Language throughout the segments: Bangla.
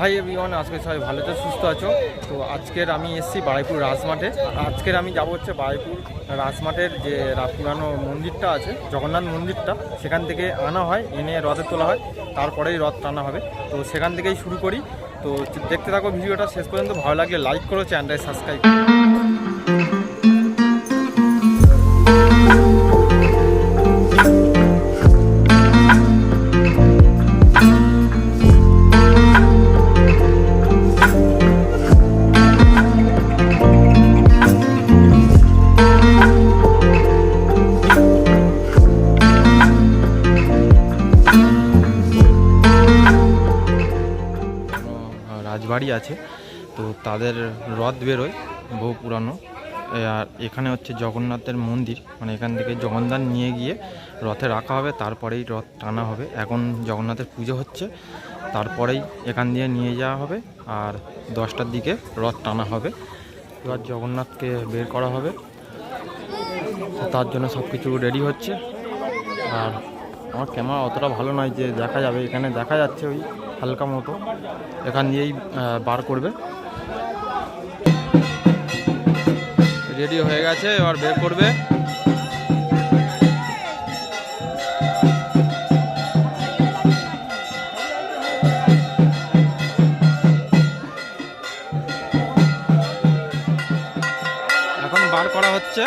হাই এভরিওয়ান আজকে সবাই ভালো তো সুস্থ আছো? তো আজকের আমি এসছি বারাইপুর রাজমাঠে। আজকের আমি যাব হচ্ছে বারাইপুর রাজমাঠের যে পুরানো মন্দিরটা আছে, জগন্নাথ মন্দিরটা। সেখান থেকে আনা হয়, এনে রথে তোলা হয়, তারপরেই রথ টানা হবে। তো সেখান থেকেই শুরু করি। তো দেখতে থাকো ভিডিওটা, শেষ পর্যন্ত ভালো লাগলে লাইক করো চ্যানেলটাই সাবস্ক্রাইব কোনো আছে। তো তাদের রথ বেরোয়, বহু পুরানো। আর এখানে হচ্ছে জগন্নাথের মন্দির মানে এখান থেকে জগন্নাথ নিয়ে গিয়ে রথে রাখা হবে, তারপরেই রথ টানা হবে। এখন জগন্নাথের পুজো হচ্ছে, তারপরেই এখান দিয়ে নিয়ে যাওয়া হবে আর দশটার দিকে রথ টানা হবে। এবার জগন্নাথকে বের করা হবে। তার জন্য সব কিছু রেডি হচ্ছে। আর আমার ক্যামেরা অতটা ভালো নয় যে দেখা যাবে, এখানে দেখা যাচ্ছে ওই হালকা মতো। এখান দিয়েই বার করবে। রেডি হয়ে গেছে, এবার বের করবে। এখন বার করা হচ্ছে।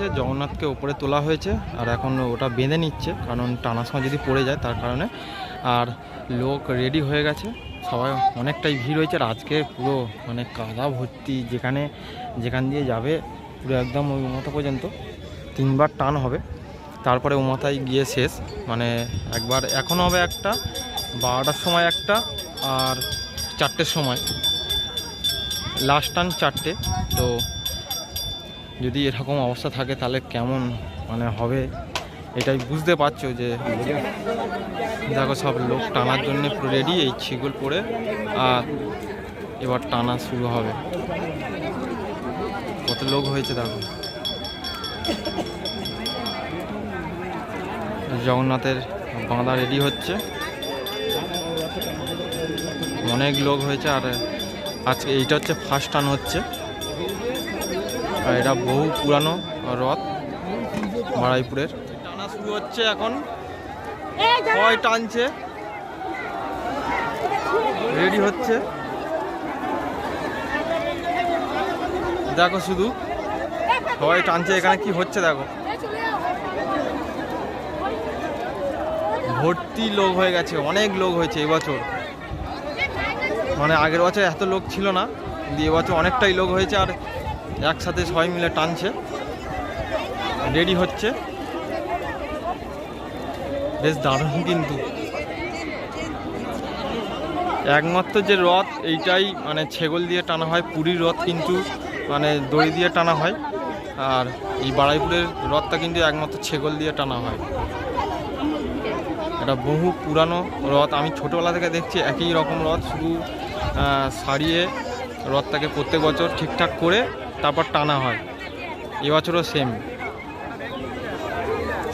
রেডি জগন্নাথকে উপরে তোলা হয়েছে, আর এখন ওটা বেঁধে নিচ্ছে, কারণ টানার সময় যদি পড়ে যায় তার কারণে। আর লোক রেডি হয়ে গেছে, সবাই অনেকটাই ভিড় হয়েছে, আর আজকে পুরো মানে কাদা ভর্তি, যেখানে যেখান দিয়ে যাবে, পুরো একদম ওই মতো পর্যন্ত। তিনবার টান হবে, তারপরে ও মাথায় গিয়ে শেষ মানে একবার, এখন হবে একটা, বারোটার সময় একটা, আর চারটের সময়। লাস্ট টান চারটে, তো যদি এরকম অবস্থা থাকে তাহলে কেমন মানে হবে? এটাই বুঝতে পারছ যে দেখো সব লোক টানার জন্য পুরো রেডি এই ছিগুল পরে আর এবার টানা শুরু হবে। কত লোক হয়েছে দেখো। জগন্নাথের বাঁধা রেডি হচ্ছে। অনেক লোক হয়েছে আর আজকে এইটা হচ্ছে ফার্স্ট টান হচ্ছে। আর এটা বহু পুরানো রথ বারাইপুরের। টানা শুরু হচ্ছে এখন। সবাই টানছে। রেডি হচ্ছে। দেখো শুধু। সবাই টানছে। এখানে কি হচ্ছে দেখো। ভর্তি লোক হয়ে গেছে। অনেক লোক হয়েছে এবছর। মানে আগের বছর এত লোক ছিল না। দিয়ে এবছর অনেকটাই লোক হয়েছে। আর একসাথে সবাই মিলে টানছে। রেডি হচ্ছে। বেশ দারুণ কিন্তু। একমাত্র যে রথ, এইটাই মানে ছেগল দিয়ে টানা হয়, পুরীর রথ কিন্তু মানে দড়ি দিয়ে টানা হয়। আর এই বাড়াইপুরের রথটা কিন্তু একমাত্র ছেগল দিয়ে টানা হয়। এটা বহু পুরানো রথ। আমি ছোটোবেলা থেকে দেখছি একই রকম রথ, শুধু সারিয়ে রথটাকে প্রত্যেক বছর ঠিকঠাক করে তারপর টানা হয়। এবছরও সেম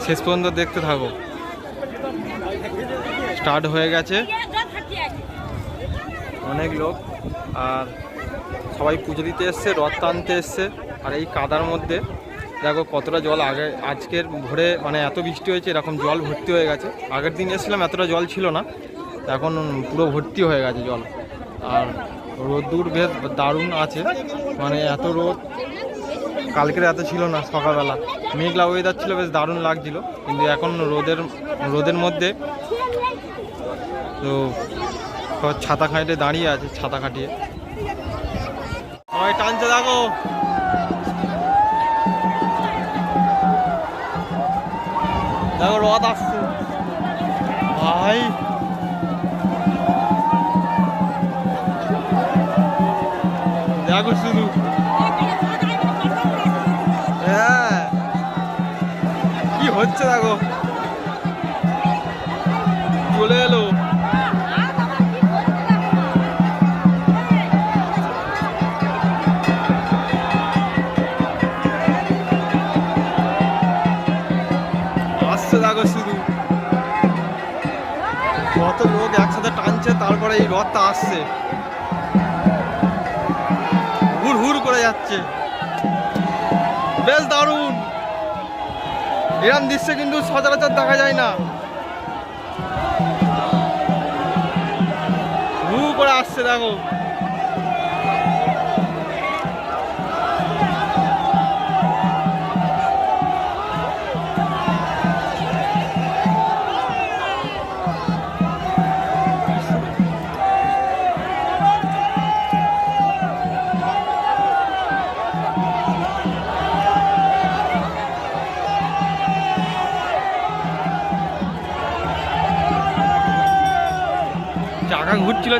শেষ পর্যন্ত দেখতে থাকো। স্টার্ট হয়ে গেছে। অনেক লোক। আর সবাই পুজো দিতে এসছে, রথ টানতে এসছে। আর এই কাদার মধ্যে দেখো কতটা জল আগে, আজকের ভোরে মানে এত বৃষ্টি হয়েছে, এরকম জল ভর্তি হয়ে গেছে। আগের দিন এসেছিলাম, এতটা জল ছিল না। এখন পুরো ভর্তি হয়ে গেছে জল। আর রোদ্দুর বেশ দারুণ আছে। মানে এত রোদ। কালকের এত ছিল না, সকালবেলা। মেঘলা ওয়েদার ছিল, বেশ দারুণ লাগছিল। কিন্তু এখন রোদের রোদের মধ্যে তো ছাতা খাটিয়ে দাঁড়িয়ে আছে, ছাতা খাটিয়ে। সবাই টানছে, দেখো। দেখো রথ আসছে। ভাই। দেখো শুধু হ্যাঁ। কি হচ্ছে দেখো? চলে এলো। আসছে দেখো শুধু। কত লোক একসাথে টানছে, তারপরে এই রথটা আসছে। হুর করে যাচ্ছে। বেশ দারুণ। এরম দৃশ্য কিন্তু সচরাচর দেখা যায় না। ঘু করে আসছে, দেখো।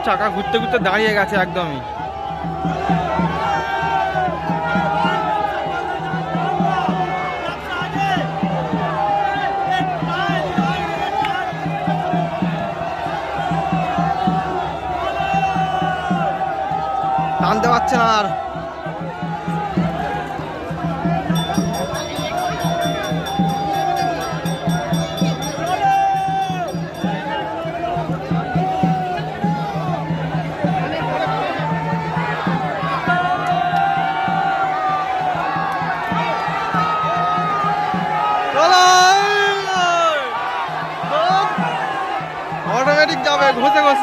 চাকা ঘুরতে ঘুরতে দাঁড়িয়ে গেছে একদমই। টানতে পারছে না আর।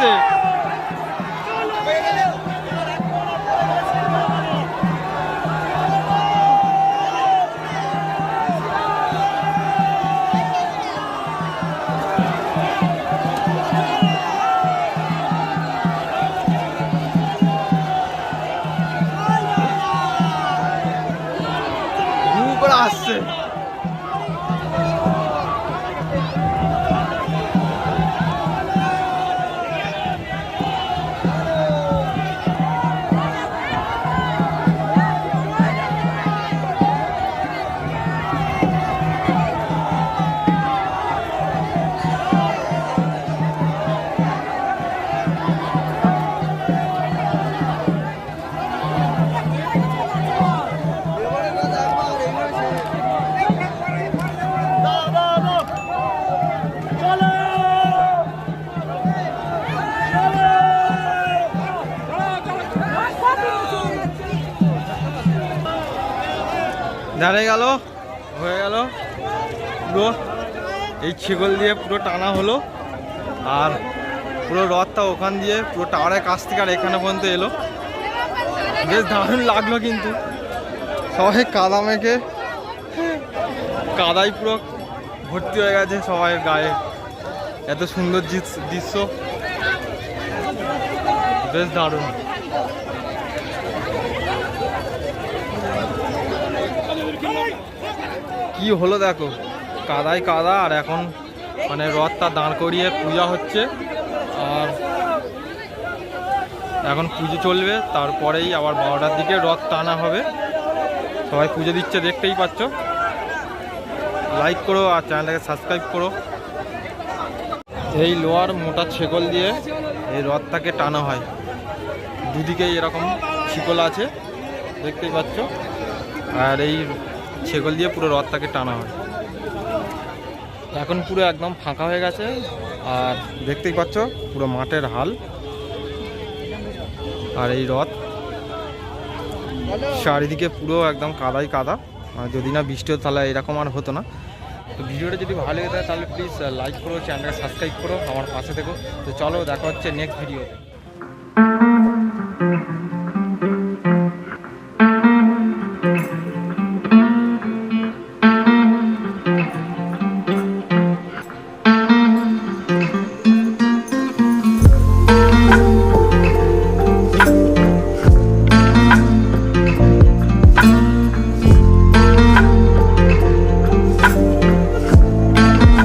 对 দাঁড়িয়ে গেল, হয়ে গেল। পুরো এই ছিগল দিয়ে পুরো টানা হলো। আর পুরো রথটা ওখান দিয়ে পুরো টাওয়ারের কাছ থেকে আর এখানে পর্যন্ত এলো। বেশ দারুণ লাগল কিন্তু। সবাই কাদা মেখে, কাদাই পুরো ভর্তি হয়ে গেছে সবাই গায়ে। এত সুন্দর দৃশ- দৃশ্য। বেশ দারুণ। কি হলো দেখো? কাদাই কাদা, আর এখন মানে রথটা দাঁড় করিয়ে পূজা হচ্ছে। আর এখন পুজো চলবে, তারপরেই আবার বারোটার দিকে রথ টানা হবে। সবাই পুজো দিচ্ছে, দেখতেই পাচ্ছ। লাইক করো আর চ্যানেলটাকে সাবস্ক্রাইব করো। এই লোয়ার মোটা ছেকল দিয়ে এই রথটাকে টানা হয়। দুদিকেই এরকম শিকল আছে, দেখতেই পাচ্ছ। আর এই ছেগল দিয়ে পুরো রথটাকে টানা হয়। এখন পুরো একদম ফাঁকা হয়ে গেছে আর দেখতেই পাচ্ছ পুরো মাঠের হাল আর এই রথ চারিদিকে পুরো একদম কাদাই কাদা। আর যদি না বৃষ্টি হতো তাহলে এরকম আর হতো না। তো ভিডিওটা যদি ভালো লাগে থাকে তাহলে প্লিজ লাইক করো চ্যানেলটা সাবস্ক্রাইব করো, আমার পাশে থেকো। তো চলো, দেখা হচ্ছে নেক্সট ভিডিওতে